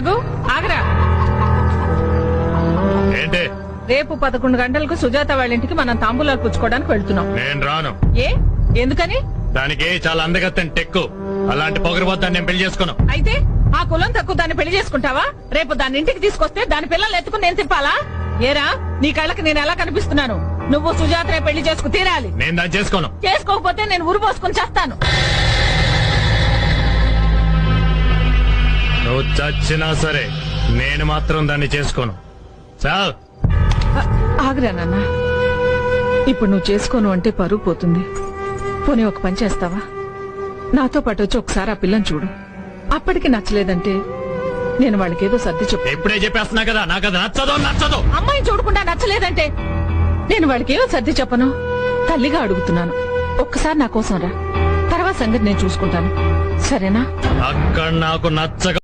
రఘు ఆగరా. ఏంటి? రేపు పదకొండు గంటలకు సుజాత వాళ్ళ ఇంటికి మనం తాంబూలాలు పుచ్చుకోవడానికి వెళ్తున్నాం. నేను రాను. ఏ? ఎందుకని? దానికి చాలా అందగత్తని టెక్కు. అలాంటి పొగరబోద్దాన్ని నేను పెళ్ళి చేసుకోను. అయితే ఆ కులం తక్కువ దాన్ని పెళ్ళి చేసుకుంటావా? రేపు దాని ఇంటికి తీసుకొస్తే దాని పిల్లల్ని ఎత్తుకుని నేను తిప్పాలా? ఏరా నీ కళ్ళకి నేను ఎలా కనిపిస్తున్నాను? నువ్వు సుజాతనే పెళ్ళి చేసుకు తీరాలి. నేను దాన్ని చేసుకోను. చేసుకోకపోతే నేను ఉరి పోసుకుని చేస్తాను. నువ్వు చచ్చినా సరే నేను మాత్రం దాన్ని చేసుకోను. చాలు ఆగురా నాన్న. ఇప్పుడు నువ్వు చేసుకోను అంటే పరువు పోతుంది. పోనీ ఒక పని చేస్తావా? నాతో పాటు వచ్చి ఒకసారి ఆ పిల్లని చూడు. అప్పటికి నచ్చలేదంటే నేను వాళ్ళకి ఏదో సర్ది చెప్పు. చెప్పేస్తున్నా కదా నాకు అది నచ్చదు నచ్చదు. అమ్మాయిని చూడకుండా నచ్చలేదంటే నేను వాళ్ళకి ఏదో సర్ది చెప్పను. తల్లిగా అడుగుతున్నాను. ఒక్కసారి నా కోసం రా. తర్వాత సంగతి నేను చూసుకుంటాను. సరేనా? అక్కడ నాకు నచ్చక